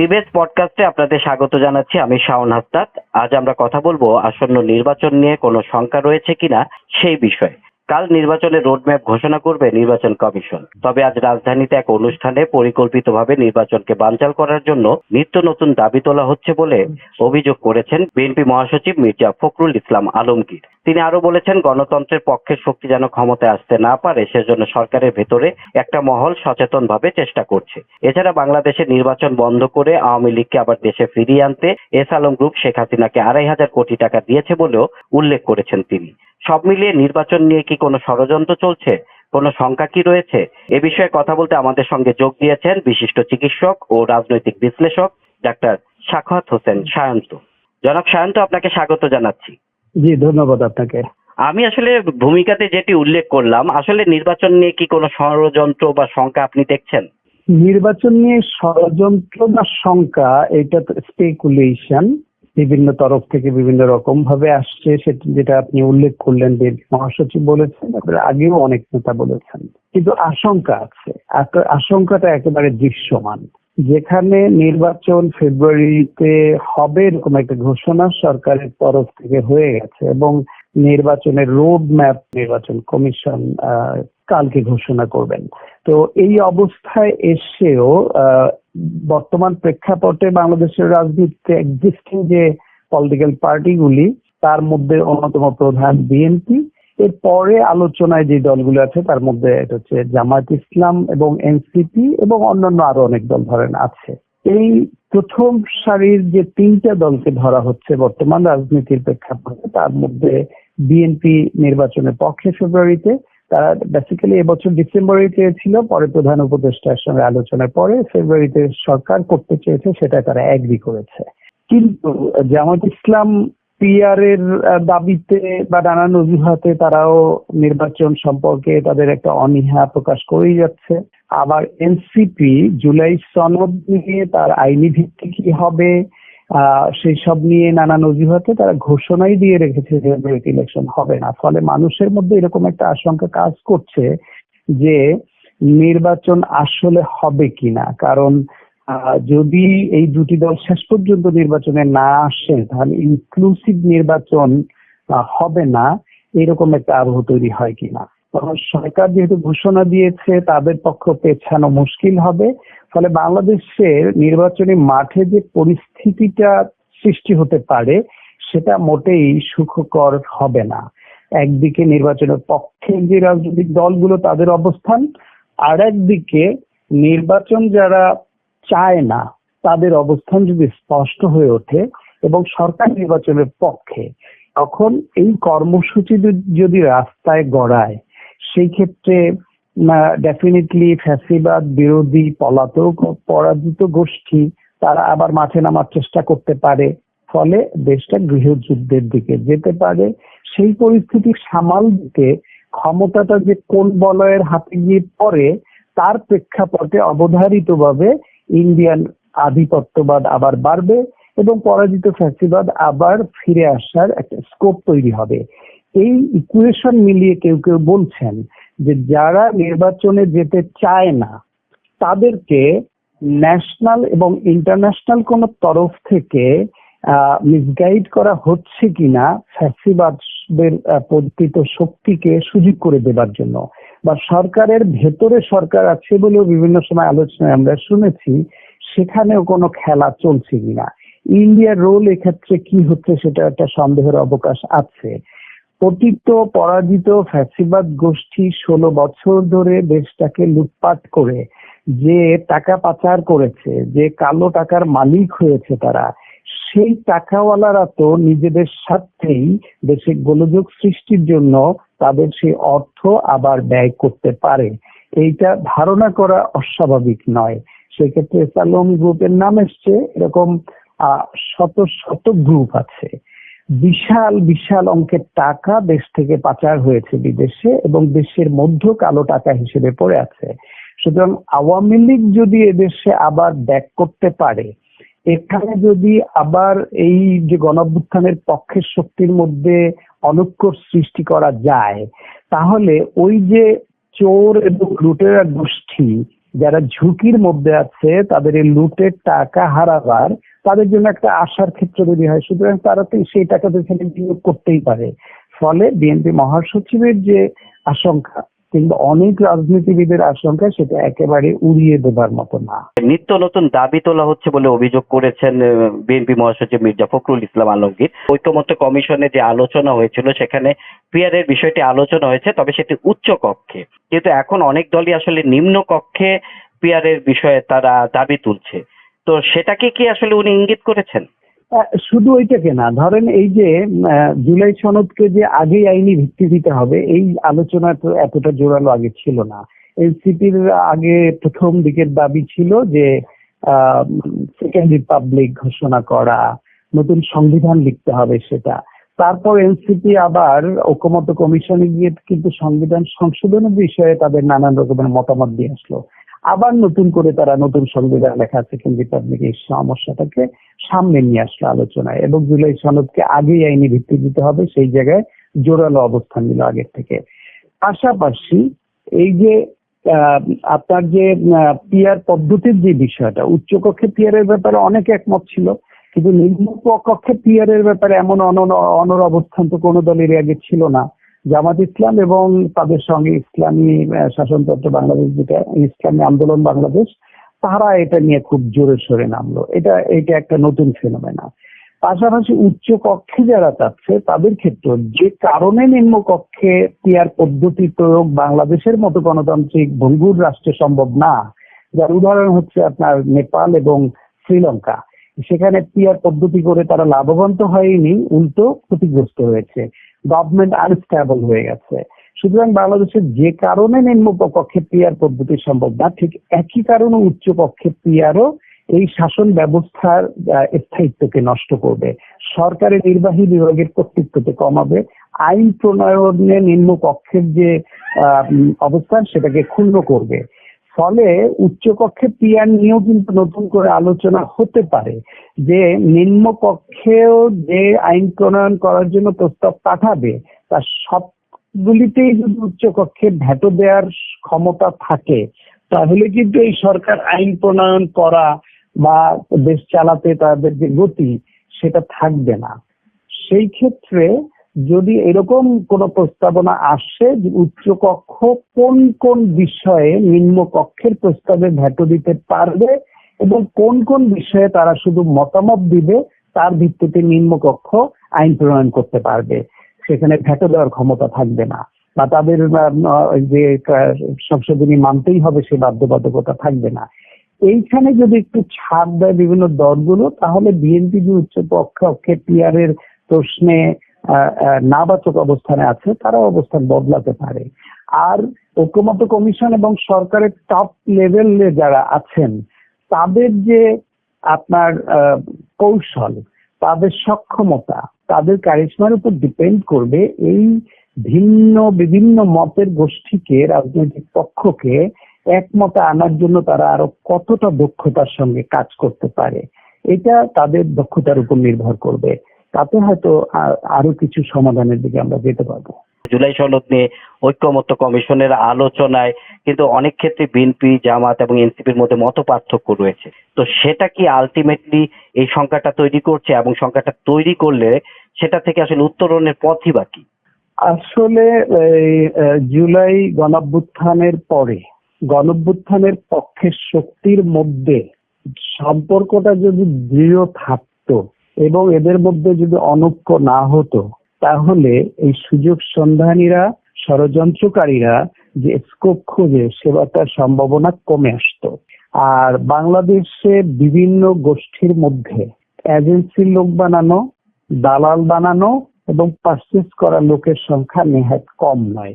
টিবেস পডকাস্টে আপনাদের স্বাগত জানাচ্ছি, আমি শাওন হাস্তাদ আজ আমরা কথা বলব আসন্ন নির্বাচন নিয়ে কোনো শঙ্কা রয়েছে কিনা সেই বিষয়ে। কাল নির্বাচনের রোডম্যাপ ঘোষণা করবে নির্বাচন কমিশন। তবে আজ রাজধানীতে এক অনুষ্ঠানে পরিকল্পিতভাবে নির্বাচনকে বানচাল করার জন্য নিত্য নতুন দাবি তোলা হচ্ছে বলে অভিযোগ করেছেন বিএনপি মহাসচিব মির্জা ফখরুল ইসলাম আলমগীর। তিনি আরও বলেছেন, গণতন্ত্রের পক্ষের শক্তি যেন ক্ষমতায় আসতে না পারে, সেজন্য সরকারের ভেতরে একটা মহল সচেতনভাবে চেষ্টা করছে। এছাড়া বাংলাদেশে নির্বাচন বন্ধ করে আওয়ামী লীগকে আবার দেশে ফিরিয়ে আনতে এস আলম গ্রুপ শেখ হাসিনাকে আড়াই হাজার কোটি টাকা দিয়েছে বলেও উল্লেখ করেছেন তিনি। সব মিলিয়ে নির্বাচন নিয়ে কি কোনো ষড়যন্ত্র চলছে? কোনো শঙ্কা কি রয়েছে? এ বিষয়ে কথা বলতে আমাদের সঙ্গে যোগ দিয়েছেন বিশিষ্ট চিকিৎসক ও রাজনৈতিক বিশ্লেষক ডাক্তার সাখাত হোসেন সায়ন্ত। জনাব সায়ন্ত, আপনাকে স্বাগত জানাচ্ছি। জি ধন্যবাদ আপনাকে। আমি আসলে ভূমিকাতে যেটি উল্লেখ করলাম আসলে নির্বাচন নিয়ে কি কোনো ষড়যন্ত্র বা শঙ্কা আপনি দেখছেন? নির্বাচন নিয়ে ষড়যন্ত্র বা শঙ্কা এটা তো স্পেকুলেশন বিভিন্ন তরফ থেকে বিভিন্ন রকম ভাবে আসছে সেটা যেটা আপনি উল্লেখ করলেন যে মহাসচিব বলেছেন আগেও অনেক নেতা বলেছেন। কিন্তু আশঙ্কা আছে আশঙ্কাটা একেবারে দৃশ্যমান। যেখানে নির্বাচন ফেব্রুয়ারিতে হবে এরকম একটা ঘোষণা সরকারের তরফ থেকে হয়ে গেছে এবং নির্বাচনের রোড ম্যাপ নির্বাচন কমিশন কালকে ঘোষণা করবেন। তো এই অবস্থায় এসেও বর্তমান প্রেক্ষাপটে বাংলাদেশের রাজনীতিতে এক্সিস্টিং যে পলিটিক্যাল পার্টিগুলি তার মধ্যে অন্যতম প্রধান বিএনপি এর পরে আলোচনায় যে দলগুলো আছে, তার মধ্যে এটা হচ্ছে জামায়াত ইসলাম এবং এনসিপি এবং অন্যান্য আরও অনেক দল ধরেন আছে। এই প্রথম সারির যে তিনটা দলকে ধরা হচ্ছে বর্তমান রাজনীতির প্রেক্ষাপটে, তার মধ্যে বিএনপি নির্বাচনের পক্ষে ফেব্রুয়ারিতে, তারা বেসিক্যালি এবছর ডিসেম্বরে চেয়েছিল, পরে প্রধান উপদেষ্টার সঙ্গে আলোচনার পরে ফেব্রুয়ারিতে সরকার করতে চেয়েছে, সেটা তারা এগ্রি করেছে। কিন্তু জামাত ইসলাম পিআর এর দাবিতে বা নানান অজুহাতে তারাও নির্বাচন সম্পর্কে তাদের একটা অনীহা প্রকাশ করেই যাচ্ছে। আবার এনসিপি জুলাই সনদ নিয়ে তার আইনি ভিত্তি কি হবে সেই সব নিয়ে নানান অজুহাতে তারা ঘোষণাই দিয়ে রেখেছে যে ইলেকশন হবে না। ফলে মানুষের মধ্যে এরকম একটা আশঙ্কা কাজ করছে যে নির্বাচন আসলে হবে কিনা। কারণ যদি এই দুটি দল শেষ পর্যন্ত নির্বাচনে না আসে, তাহলে ইনক্লুসিভ নির্বাচন হবে না। এরকম একটা আবহ তৈরি হয় কিনা? তখন সরকার যেহেতু ঘোষণা দিয়েছে, তাদের পক্ষ পেছানো মুশকিল হবে। ফলে বাংলাদেশের নির্বাচনী মাঠে যে পরিস্থিতিটা সৃষ্টি হতে পারে, সেটা মোটেই সুখকর হবে না। একদিকে নির্বাচনের পক্ষে যে রাজনৈতিক দলগুলো তাদের অবস্থান আর একদিকে নির্বাচন যারা চায় না, তাদের অবস্থান যদি স্পষ্ট হয়ে ওঠে এবং সরকার নির্বাচনের পক্ষে, তখন এই কর্মসূচি যদি- রাস্তায় গড়ায় সেই ক্ষেত্রে ডেফিনেটলি ফ্যাসিবাদ বিরোধী পলাতক পরাজিত গোষ্ঠী তারা আবার মাঠে নামার চেষ্টা করতে পারে, ফলে দেশটা গৃহযুদ্ধের দিকে যেতে পারে। সেই পরিস্থিতি সামাল দিতে ক্ষমতাটা যে কোন বলয়ের হাতে গিয়ে পড়ে, তার প্রেক্ষাপটে অবধারিতভাবে ইন্ডিয়ান আধিপত্যবাদ আবার বাড়বে এবং পরাজিত ফ্যাসিবাদ আবার ফিরে আসার একটা স্কোপ তৈরি হবে। এই ইকুয়েশন মিলিয়ে কেউ কেউ বলছেন যে যারা নির্বাচনে যেতে চায় না, তাদেরকে ন্যাশনাল এবং ইন্টারন্যাশনাল কোন তরফ থেকে মিসগাইড করা হচ্ছে কিনা ফ্যাসিবাদের পতিত শক্তিকে সুযোগ করে দেবার জন্য। বা সরকারের ভেতরে সরকার আছে বলেও বিভিন্ন সময় আলোচনায় আমরা শুনেছি, সেখানেও কোনো খেলা চলছে কিনা? ইন্ডিয়ার রোল এক্ষেত্রে কি হচ্ছে সেটা একটা সন্দেহের অবকাশ আছে। পতিত পরাজিত ফ্যাসিবাদ গোষ্ঠী ষোলো বছর ধরে দেশটাকে লুটপাট করে, যে টাকা পাচার করেছে, যে কালো টাকার মালিক হয়েছে তারা, সেই টাকাওয়ালারা তো নিজেদের স্বার্থেই দেশে গোলযোগ সৃষ্টির জন্য তাদের সেই অর্থ আবার ব্যয় করতে পারে। এইটা ধারণা করা অস্বাভাবিক নয়। সেক্ষেত্রে সালম গ্রুপের নাম এসছে, এরকম শত শত গ্রুপ আছে। বিশাল বিশাল অঙ্কের টাকা দেশ থেকে পাচার হয়েছে বিদেশে এবং দেশের মধ্য কালো টাকা হিসেবে পড়ে আছে। সুতরাং আওয়ামী লীগ যদি এদেশে আবার ব্যাক করতে পারে, এখানে যদি আবার এই যে গণঅভ্যুত্থানের পক্ষের শক্তির মধ্যে অনৈক্য সৃষ্টি করা যায়, তাহলে ওই যে চোর এবং লুটেরা গোষ্ঠী যারা ঝুঁকির মধ্যে আছে, তাদের এই লুটের টাকা হারাবার তাদের জন্য একটা আশার ক্ষেত্র তৈরি হয়। সুতরাং তারা তো সেই টাকা তো এখানে বিনিয়োগ করতেই পারে। ফলে বিএনপি মহাসচিবের যে আশঙ্কা কিংবা অনেক রাজনীতিবিদের আশঙ্কা সেটা একেবারে উড়িয়ে দেবার মতো না। নিত্য নতুন দাবি তোলা হচ্ছে বলে অভিযোগ করেছেন বিএনপি মহাসচিব মির্জা ফখরুল ইসলাম আলমগীর। ঐক্যমত্য কমিশনে যে আলোচনা হয়েছিল সেখানে পিয়ারের বিষয়টি আলোচনা হয়েছে, তবে সেটি উচ্চ কক্ষে। কিন্তু এখন অনেক দলই আসলে নিম্ন কক্ষে পিয়ারের বিষয়ে তারা দাবি তুলছে। তো সেটাকে কি আসলে উনি ইঙ্গিত করেছেন? শুধু ওইটাকে না, ধরেন এই যে জুলাই সনদকে যে আগেই আইনি ভিত্তি দিতে হবে, এই আলোচনা তো এতটা জোরালো আগে ছিল না। এনসিপির আগে প্রথম দিকের দাবি ছিল যে সেকেন্ড রিপাবলিক ঘোষণা করা, নতুন সংবিধান লিখতে হবে সেটা। তারপর এনসিপি আবার ঐক্যমত কমিশনে গিয়ে কিন্তু সংবিধান সংশোধনের বিষয়ে তাদের নানান রকমের মতামত দিয়ে আসলো। আবার নতুন করে তারা নতুন সংবিধান লেখা সেকেন্ড রিপাবলিক এই সমস্যাটাকে সামনে নিয়ে আসলো আলোচনায়। এবং জুলাই সনদকে আগেই আইনি ভিত্তি দিতে হবে, সেই জায়গায় জোরালো অবস্থান নিল আগের থেকে। পাশাপাশি এই যে আপনার যে পিয়ার পদ্ধতির যে বিষয়টা, উচ্চকক্ষে পিয়ারের ব্যাপারে অনেক একমত ছিল, কিন্তু নিম্ন কক্ষে পিয়ারের ব্যাপারে এমন অনর অবস্থান তো কোনো দলের আগে ছিল না। জামাত ইসলাম এবং তাদের সঙ্গে ইসলামী শাসনতন্ত্র বাংলাদেশ যেটা, ইসলামী আন্দোলন বাংলাদেশ, তারা এটা নিয়ে খুব জোরে সরে নামলো। এটা এটা একটা নতুন ফেনোমেনা। পাশাপাশি উচ্চ কক্ষে যারা চাচ্ছে তাদের ক্ষেত্রে যে কারণে নিম্ন কক্ষে পিয়ার পদ্ধতি প্রয়োগ বাংলাদেশের মতো গণতান্ত্রিক ভঙ্গুর রাষ্ট্রে সম্ভব না, যার উদাহরণ হচ্ছে আপনার নেপাল এবং শ্রীলঙ্কা। সেখানে পিয়ার পদ্ধতি করে তারা লাভবান তো হয়নি, উল্টো ক্ষতিগ্রস্ত হয়েছে। গভর্নমেন্ট আনস্টেবল হয়ে গেছে। সুতরাং বাংলাদেশের যে কারণে নিম্ন কক্ষে পিয়ার পদ্ধতি সম্ভব না, ঠিক একই কারণে উচ্চ কক্ষে পিয়ারও এই শাসন ব্যবস্থার স্থায়িত্বকে নষ্ট করবে। সরকারের নির্বাহী বিভাগের কর্তৃত্বকে কমাবে। আইন প্রণয়নে নিম্ন কক্ষের যে অবস্থান, সেটাকে ক্ষুণ্ণ করবে। ফলে উচ্চকক্ষে পিয়ার নিয়েও কিন্তু নতুন করে আলোচনা হতে পারে যে নিম্ন কক্ষেও যে আইন প্রণয়ন করার জন্য প্রস্তাব পাঠাবে তার সবগুলিতেই যদি উচ্চকক্ষে ভেটো দেওয়ার ক্ষমতা থাকে, তাহলে কিন্তু এই সরকার আইন প্রণয়ন করা বা দেশ চালাতে তাদের যে গতি, সেটা থাকবে না। সেই ক্ষেত্রে যদি এরকম কোন প্রস্তাবনা আসে যে উচ্চকক্ষ কোন কোন বিষয়ে নিম্ন কক্ষের প্রস্তাবে ভেটো দিতে পারবে এবং কোন কোন বিষয়ে তারা শুধু মতামত দিবে, তার ভিত্তিতে নিম্নকক্ষ আইন প্রণয়ন করতে পারবে, সেখানে ভেটো দেওয়ার ক্ষমতা থাকবে না বা তাদের যে সংশোধনী মানতেই হবে সে বাধ্যবাধকতা থাকবে না। এইখানে যদি একটু ছাড় দেয় বিভিন্ন দলগুলো, তাহলে বিএনপি যে উচ্চ পক্ষে পিআর এর প্রশ্নে নাবাচক অবস্থানে আছে তারা অবস্থান বদলাতে পারে। আর ঐক্যমত্য কমিশন এবং সরকারের টপ লেভেলে যারা আছেন, তাদের যে আপনার কৌশল, তাদের সক্ষমতা, তাদের কারিশমার উপর ডিপেন্ড করবে এই ভিন্ন, বিভিন্ন মতের গোষ্ঠীকে, রাজনৈতিক পক্ষকে একমতা আনার জন্য তারা আরও কতটা দক্ষতার সঙ্গে কাজ করতে পারে, এটা তাদের দক্ষতার উপর নির্ভর করবে। তাতে হয়তো আরও কিছু সমাধানের দিকে আমরা যেতে পারব। জুলাই সনদ নিয়ে ঐক্যমত্য কমিশনের আলোচনায় কিন্তু অনেক ক্ষেত্রে বিএনপি জামাত এবং এনসিপির মধ্যে মত পার্থক্য রয়েছে। তো সেটা কি আলটিমেটলি এই সংখ্যাটা তৈরি করছে এবং সংখ্যাটা তৈরি করলে সেটা থেকে আসলে উত্তরণের পথই বাকি আসলে জুলাই গণঅভ্যুত্থানের পরে গণঅভ্যুত্থানের পক্ষের শক্তির মধ্যে সম্পর্কটা যদি দৃঢ় থাকতো এবং এদের মধ্যে যদি অনৈক্য না হতো, তাহলে এই সুযোগ সন্ধানীরা, ষড়যন্ত্রকারীরা যে স্কোপ খোঁজে সেবা তার সম্ভাবনা কমে আসতো। আর বাংলাদেশে বিভিন্ন গোষ্ঠীর মধ্যে এজেন্সির লোক বানানো, দালাল বানানো এবং পারচেস করা লোকের সংখ্যা নেহাত কম নয়।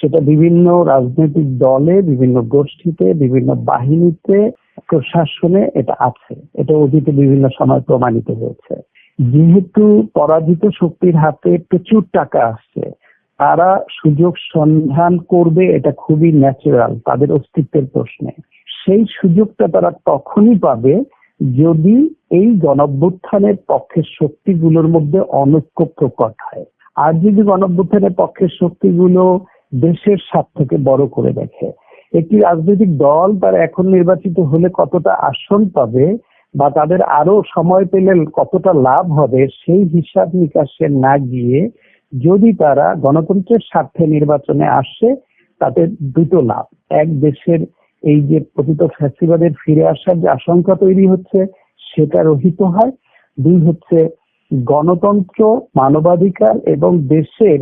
সেটা বিভিন্ন রাজনৈতিক দলে, বিভিন্ন গোষ্ঠীতে, বিভিন্ন বাহিনীতে প্রশাসনে এটা আছে। এটা অতীতে বিভিন্ন সময় প্রমাণিত হয়েছে। যেহেতু পরাজিত শক্তির হাতে প্রচুর টাকা আসছে, তারা সুযোগ সন্ধান করবে এটা খুবই ন্যাচারাল তাদের অস্তিত্বের প্রশ্নে। সেই সুযোগটা তারা তখনই পাবে যদি এই গণঅভ্যুত্থানের পক্ষের শক্তিগুলোর মধ্যে অনৈক্য প্রকট হয়। আর যদি গণঅভ্যুত্থানের পক্ষের শক্তিগুলো দেশের স্বার্থকে বড় করে দেখে একটি রাজনৈতিক দল তার এখন নির্বাচিত হলে কতটা আসন পাবে বা তাদের আরও সময় পেলে কতটা লাভ হবে, সেই হিসাব নিকাশে না গিয়ে যদি তারা গণতন্ত্রের স্বার্থে নির্বাচনে আসে, তাতে দুটো লাভ। এক দেশের এই যে পতিত ফ্যাসিবাদের ফিরে আসার যে আশঙ্কা তৈরি হচ্ছে, সেটা রহিত হয়। দুই হচ্ছে গণতন্ত্র, মানবাধিকার এবং দেশের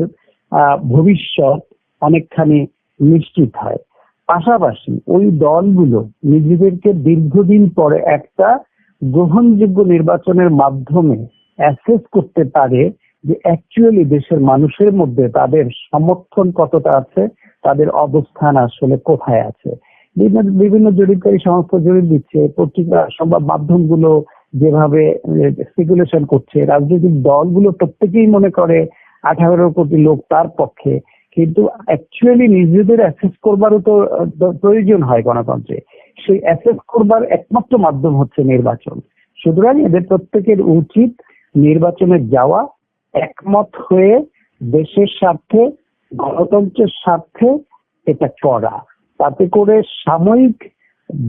ভবিষ্যৎ অনেকখানি নিশ্চিত হয়। পাশাপাশি ওই দলগুলো নিজেদেরকে দীর্ঘদিন পরে একটা গ্রহণযোগ্য নির্বাচনের মাধ্যমে অ্যাসেস করতে পারে যে অ্যাকচুয়ালি দেশের মানুষের মধ্যে তাদের সমর্থন কতটা আছে, তাদের অবস্থান আসলে কোথায় আছে। বিভিন্ন জরিপকারী সংস্থা জরিপ দিচ্ছে, পত্রিকা সংবাদ মাধ্যমগুলো যেভাবে স্পেকুলেশন করছে, রাজনৈতিক দলগুলো প্রত্যেকেই মনে করে আঠারো কোটি লোক তার পক্ষে। কিন্তু অ্যাকচুয়ালি নিজেদের অ্যাসেস করবারও তো প্রয়োজন হয় গণতন্ত্রে। সেই অ্যাসেস করবার একমাত্র মাধ্যম হচ্ছে নির্বাচন। সুতরাং এদের প্রত্যেকের উচিত নির্বাচনে যাওয়া, একমত হয়ে দেশের স্বার্থে, গণতন্ত্রের স্বার্থে এটা করা। তাতে করে সাময়িক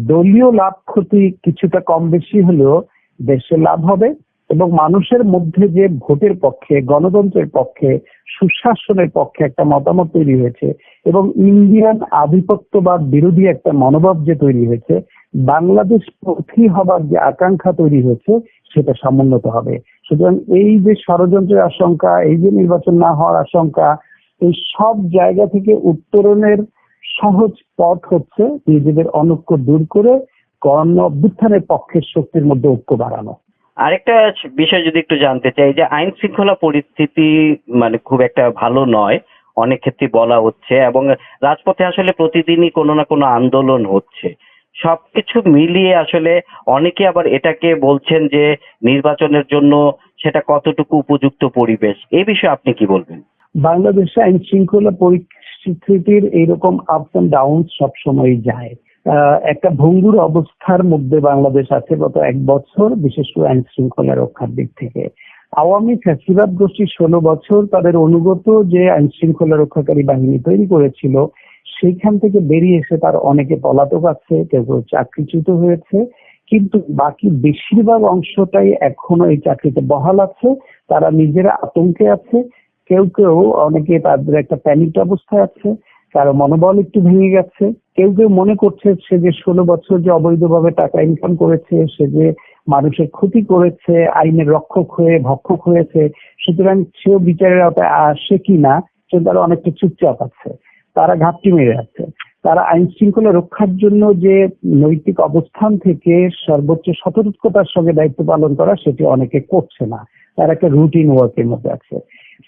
দলীয় লাভ ক্ষতি কিছুটা কম বেশি হলেও দেশে লাভ হবে। এবং মানুষের মধ্যে যে ভোটের পক্ষে, গণতন্ত্রের পক্ষে, সুশাসনের পক্ষে একটা মতামত তৈরি হয়েছে এবং ইন্ডিয়ান আধিপত্যবাদ বিরোধী একটা মনোভাব যে তৈরি হয়েছে, বাংলাদেশ পথী হবার যে আকাঙ্ক্ষা তৈরি হয়েছে, সেটা সমুন্নত হবে। সুতরাং এই যে ষড়যন্ত্রের আশঙ্কা, এই যে নির্বাচন না হওয়ার আশঙ্কা, এই সব জায়গা থেকে উত্তরণের সহজ পথ হচ্ছে নিজেদের অনৈক্য দূর করে গণ অভ্যুত্থানের পক্ষের শক্তির মধ্যে ঐক্য বাড়ানো। আরেকটা বিষয় যদি একটু জানতে চাই, যে আইন শৃঙ্খলা পরিস্থিতি মানে খুব একটা ভালো নয়, অনেক ক্ষেত্রে বলা হচ্ছে, এবং রাজপথে আসলে প্রতিদিনই কোনো না কোনো আন্দোলন হচ্ছে। সবকিছু মিলিয়ে আসলে অনেকে আবার এটাকে বলছেন যে নির্বাচনের জন্য সেটা কতটুকু উপযুক্ত পরিবেশ। এই বিষয়ে আপনি কি বলবেন? বাংলাদেশে আইন শৃঙ্খলা পরিস্থিতির এইরকম আপস অ্যান্ড ডাউন সবসময় যায়। একটা ভঙ্গুর অবস্থার মধ্যে বাংলাদেশ আছে গত এক বছর, বিশেষ করে আইন শৃঙ্খলা রক্ষার দিক থেকে। আওয়ামী ফ্যাসিবাদ গোষ্ঠী ষোলো বছর তাদের অনুগত যে আইন শৃঙ্খলা রক্ষাকারী বাহিনী তৈরি করেছিল, সেইখান থেকে বেরিয়ে এসে তার অনেকে পলাতক আছে, কেউ কেউ চাকরিচ্যুত হয়েছে, কিন্তু বাকি বেশিরভাগ অংশটাই এখনও এই চাকরিতে বহাল আছে, তারা নিজেরা আতঙ্কে আছে, কেউ কেউ অনেকে তাদের একটা প্যানিক অবস্থায় আছে। কারও মনোবল একটু ভেঙে গেছে। কেউ কেউ মনে করছে সে যে ষোলো বছর যে অবৈধভাবে টাকা ইনকাম করেছে, সে যে মানুষের ক্ষতি করেছে, আইনের রক্ষক হয়ে, ভক্ষক হয়েছে, সুতরাং সেও বিচারের আওতায় আসে কি না, সে তারা অনেকটা চুপচাপ আছে। তারা ঘাপটি মেরে আছে। তারা আইন শৃঙ্খলা রক্ষার জন্য যে নৈতিক অবস্থান থেকে সর্বোচ্চ সতর্কতার সঙ্গে দায়িত্ব পালন করা, সেটি অনেকে করছে না। তারা একটা রুটিন ওয়ার্কের মধ্যে আছে।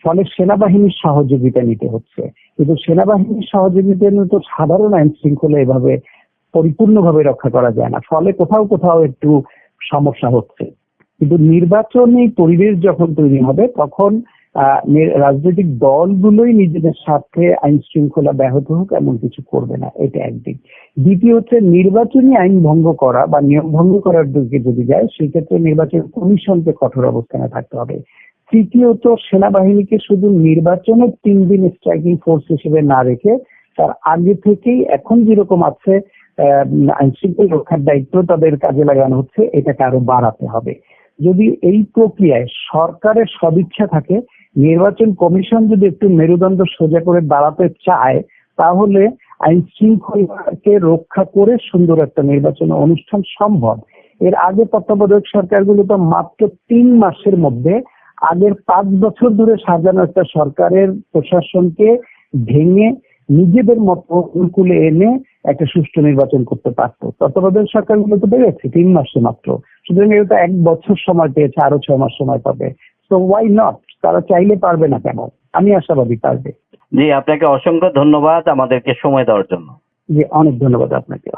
ফলে সেনাবাহিনীর সহযোগিতা নিতে হচ্ছে। কিন্তু সেনাবাহিনীর সহযোগীদের তো সাধারণ আইন শৃঙ্খলা এভাবে পরিপূর্ণভাবে রক্ষা করা যায় না। ফলে কোথাও কোথাও একটু সমস্যা হচ্ছে। কিন্তু নির্বাচনী পরিবেশ যখন তৈরি হবে, তখন রাজনৈতিক দলগুলোই নিজেদের স্বার্থে আইন শৃঙ্খলা ব্যাহত হোক এমন কিছু করবে না, এটা একদিক। দ্বিতীয় হচ্ছে নির্বাচনী আইন ভঙ্গ করা বা নিয়ম ভঙ্গ করার দিকে যদি যায়, সেক্ষেত্রে নির্বাচন কমিশনকে কঠোর অবস্থানে থাকতে হবে। তৃতীয়ত সেনাবাহিনীকে শুধু নির্বাচনের তিন দিন স্ট্রাইকিং ফোর্স হিসেবে না রেখে তার আগে থেকেই এখন যেরকম আছে আহ, আইন শৃঙ্খলা রক্ষার দায়িত্ব তাদের কাজে লাগানো হচ্ছে এটাকে আরও বাড়াতে হবে। যদি এই প্রক্রিয়ায় সরকারের সদিচ্ছা থাকে নির্বাচন কমিশন যদি একটু মেরুদণ্ড সোজা করে দাঁড়াতে চায় তাহলে আইন শৃঙ্খলাকে রক্ষা করে সুন্দর একটা নির্বাচন অনুষ্ঠান সম্ভব। এর আগে তত্ত্বাবধায়ক সরকারগুলো তো মাত্র তিন মাসের মধ্যে আগের পাঁচ বছর ধরে সাজানো একটা সরকারের প্রশাসনকে ভেঙে নিজেদের মতো অনুকূলে এনে একটা সুষ্ঠু নির্বাচন করতে পারতো। তত্ত্বাবধায়ক সরকারগুলো তো বেড়েছে তিন মাসে মাত্র। সুতরাং এটা এক বছর সময় পেয়েছে আরও ছয় মাস সময় পাবে। তো ওয়াই নট তারা চাইলে পারবে না কেন? আমি আশাবাদী পারবে। জি আপনাকে অসংখ্য ধন্যবাদ আমাদেরকে সময় দেওয়ার জন্য। যে অনেক ধন্যবাদ আপনাকে